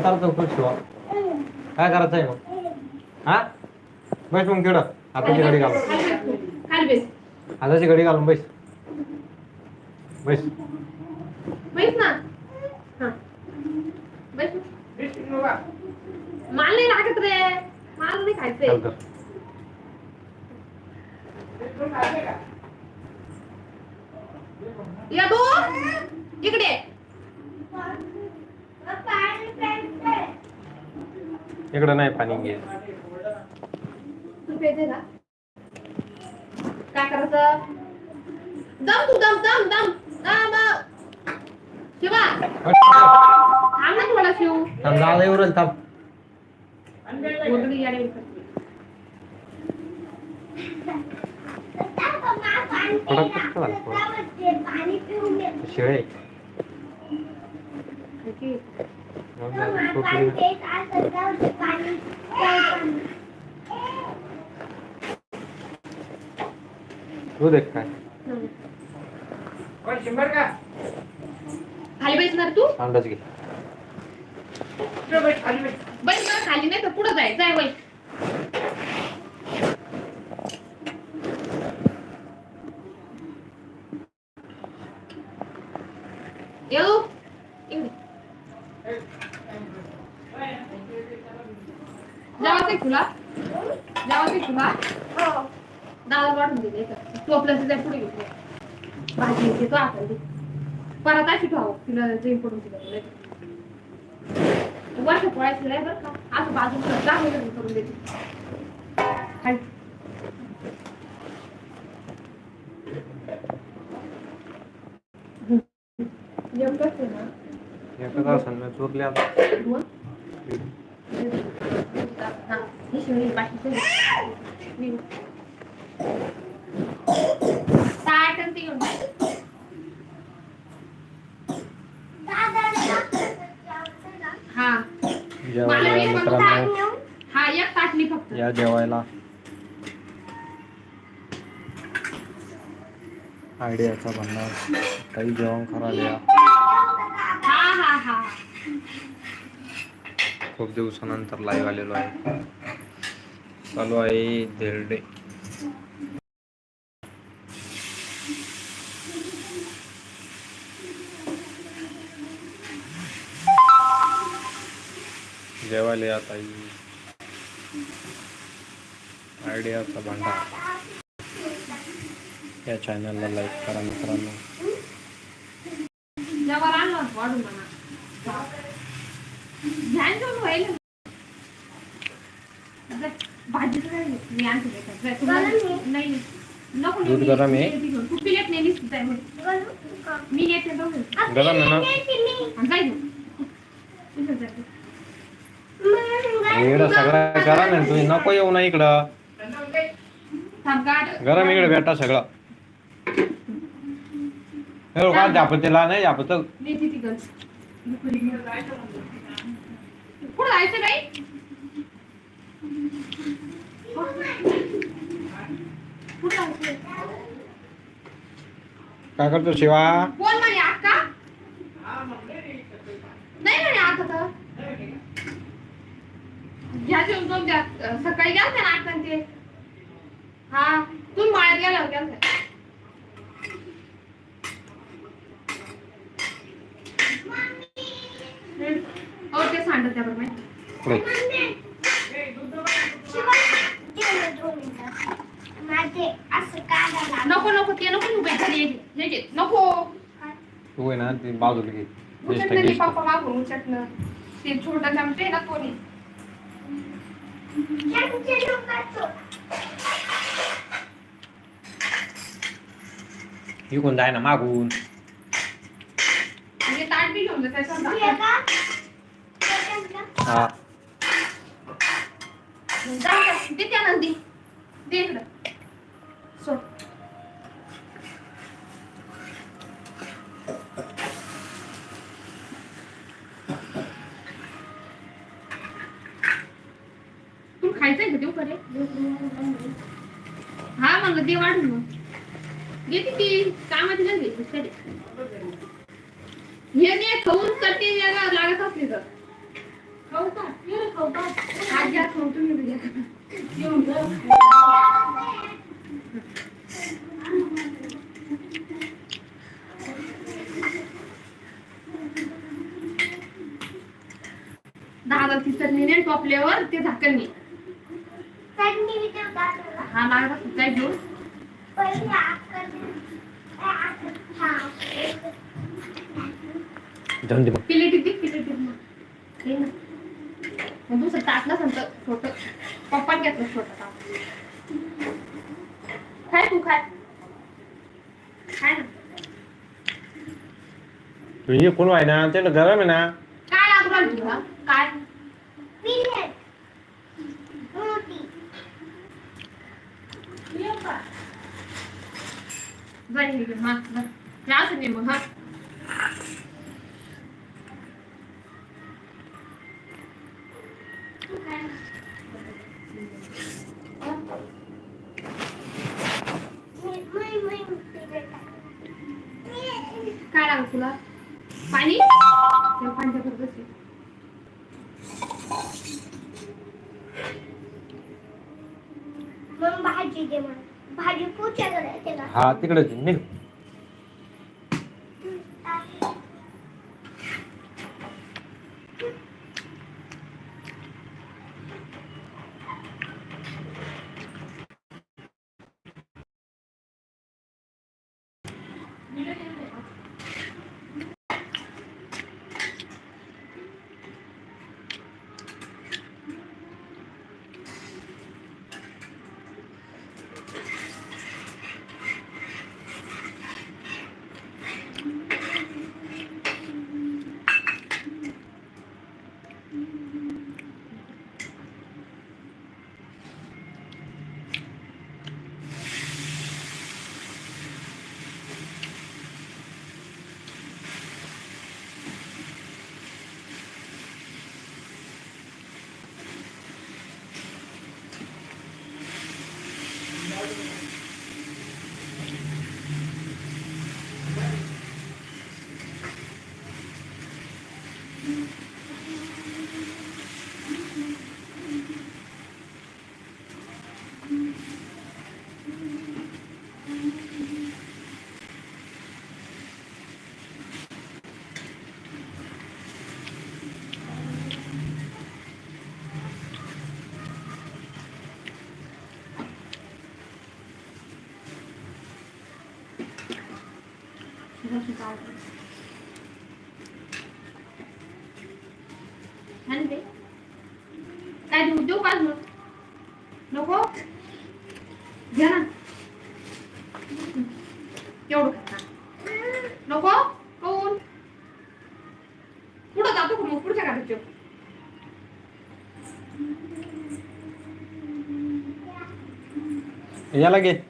करायचं खूप शिवा काय करायचंय मग? हा? बैस मग तिकडं. हाताची घडी घालून. हाताची घडी घालून बैस. बैस ना हा. बैस ना. मला नाही लागत रे मला नाही खायचंय. चाल या दो इकडे. इकडं नाही पाणी घे. तू ना. काय करायचं दम तू दम दम दम दम. शिवा. थांब ना थोडा शिव. थांब दादा येऊ राहील थांब. झाला थोडा शिळे. तू देख काय. खाली बसणार तू अंदाज घे बस ना खाली नाही तर पुढे जायचं आहे बाई. येऊ? इकडे. जेवायचंय तुला जेवायचंय तुला दादा वाढून दिले टोपलं तिच्या पुढे घेतलं भाजी घेतो आपण ती परत अशी ठेवावं तिला जेम पडून तिला वर्ष पोळायचं नाही बरं का बाजूला करून देते. जेवण करते ना? एका तासानं चोरले आता. दोन. ही शिवणी बाकीचं मी- ताट आणि ते घेऊन जा. हा जेवायला या मित्रांनो हा एक ताटली जेवायला. आयडियाचा भंडार. काही जेवण खरा या. खूप दिवसानंतर लाईव्ह आलेलो आहे. चालू आहे धेरडे जेवायला या ताई. आयडियाचा भांडार या चॅनलला लाईक करा मित्रांनो. मी दूध गरम आहे? गरम आहे ना? सगळं गरम आहे तुम्ही नको येऊ ना इकडं. गरम इकडे भेटा सगळं. का नाही झापत नेते ती गं. कुठं जायचं बाई? कुठं जायचं? काय करतो शिवा? कोण म्हणे अक्का नाही म्हणे आता तर. घ्या जेवण दोन द्या. अं, सकाळी घ्या ना अक्का ते हा तुम्ही माळ्यात गेल्यावर घ्या हो ते सांडत त्या बरोबर पुढे नको नको ते नको तू बेकारी हे घे नको तू आहे ना ती बाजूला घे Just उचटलं like मी this. पप्पा मागून उचटलं ते छोटा चमचे ना कोणी इकून जाय ना मागून. म्हणजे ताट बी घेऊन जा हा. दे त्या नंदी दे. इकडं. सोड. तू खायचंय का देऊ कडे हा म्हणलं दे वाढून मग. घेते ती कामाची नाही घ्यायची कडे हे नाही खाऊन चटणी द्यायला लागत असली तर. खाऊ का खाऊ का आज घ्या खाऊ तुम्ही बी घ्या. येऊन जा. दहा हजार चटणी नाही टोपल्यावर ते झाकण नाही. हा लागत काय घेऊन जाऊन दे मग. पिलेटी ती पिलेटी मग. हे ना. मग दुसरं टाकलं सांगतं छोट. पप्पान घेतलं छोटं टाक खाय तू खाय. खाय ना. तू ये कोण आहे ना? त्याला गरम आहे ना. काय तुला? काय? बरं हे घे, हा बरं. हे असं नाही मग हा काय लागलं तुला पाणी पाणी पाण्याच्या बरोबर बस. मग भाजी दे मला भाजी पोच्या करायचे का हा तिकडे निघ. काय देऊ? देऊ का मग नको? घ्या ना. एवढं नको? कोण? पुढं जातो का मग पुढच्या काढायचं याला घे.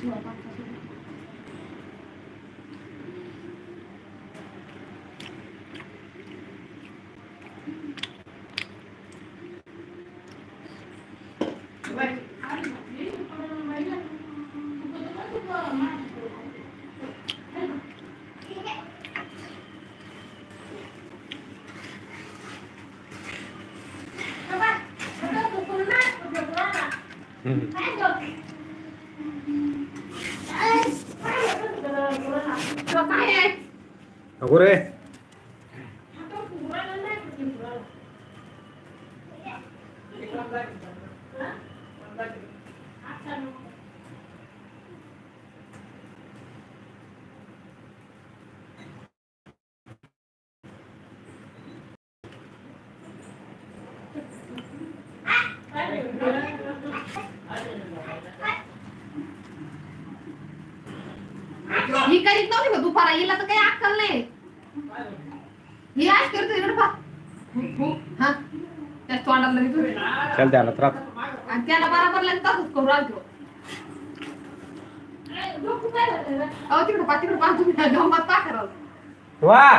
是吧？नको रे ही करीत नव्हती का दुपारा हिला तर काही अक्कल नाही. ही आज करतो इकडे पहा. हा. त्या तोंडात लगेच उभी. चल त्याला त्रास आणि त्याला बराबर तसंच करू राहतो अहो तिकडे पा तिकडे पा तुम्ही गंमत पा करावं वा.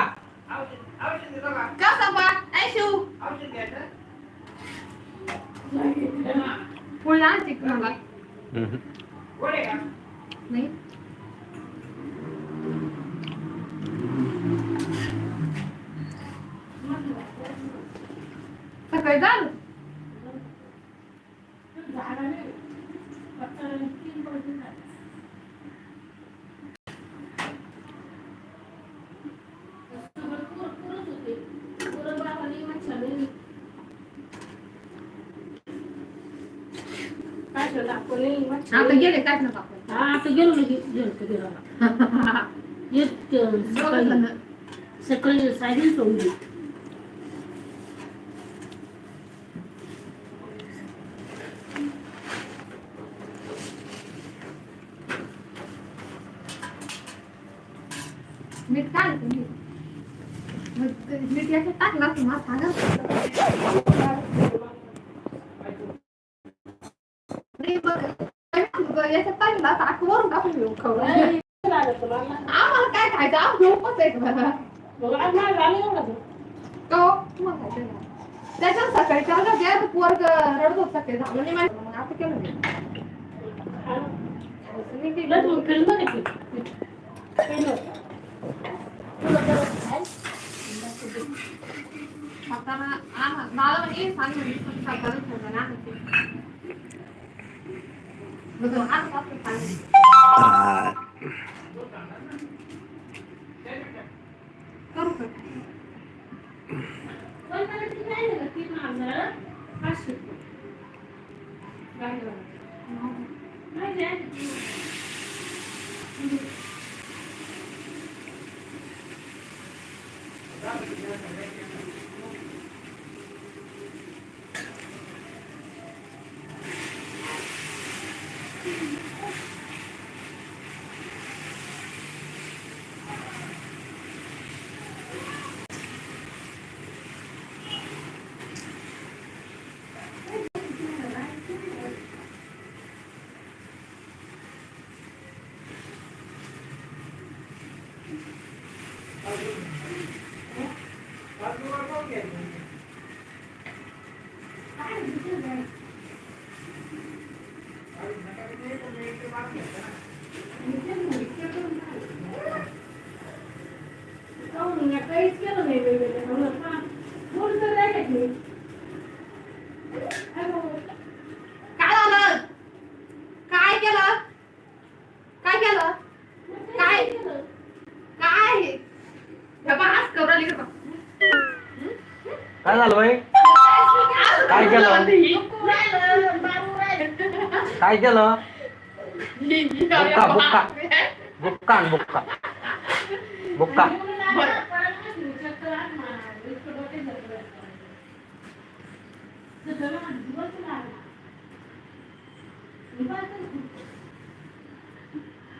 कसं पा ऐ शिव. का मला नाही. सकाळी झालं आता गेले काय ना आपण आता गेलो गेलो सकाळी सकाळी सायलेन्स सोडली मीठ काय तुम्ही मीठ याच्यात टाकला तुम्हाला सांगा नाही बघ याच्यात टाकला तर आख वरून टाकून घेऊ खाऊ आम्हाला काय खायचं आम्ही घेऊ पण आहे का तो तुम्हाला खायचं आहे का? त्याच्यात सकाळी त्याला द्या पोरग रडत होत सकाळी झालं नाही माहिती मग आता केलं मी. खायचं नाही काही. खाताना आणा. मला म्हणे सांग म्हणे, पण खाताना खाताना आणा ते. मग तो आणत असतो सांग. करू का? काय झालं? काय केलं? काय केलं? काय? काय. काय झालं बाई? काय केलं? काय केलं? बुक्का बुक्का. बुक्का बुक्का. बुक्का.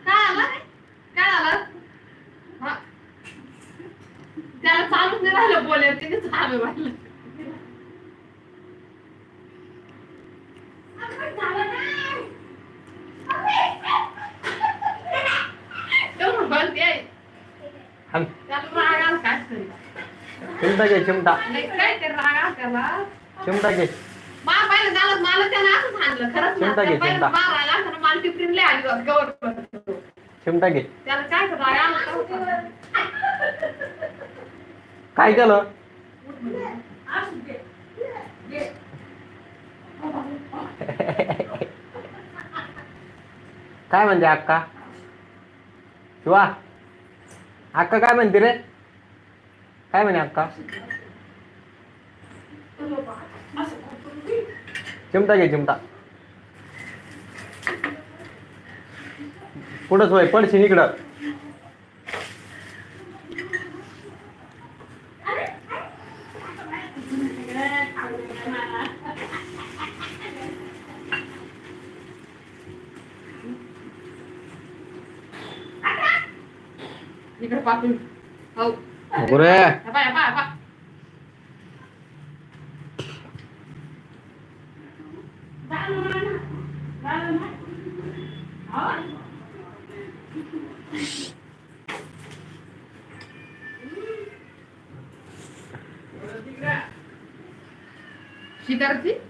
काय आलं काय आलं हा. त्याला चालूच नाही राहिलं बोलायला तिने चालू राहिलं. चिमटा घे चिमटा. चिमटा घे मला पहिलं झालं मला खरंच चिमटा घे, चिमटा. मारायला असं ना, मला ती प्रिंटला आली होती गवर चिमटा घे. त्याला काय आला काय केलं? काय म्हणते अक्का? शिवा अक्का काय म्हणते रे? काय म्हणे अक्का? चिमटा घे चिमटा. पुढंच वय पडशील इकडं. Sitarji?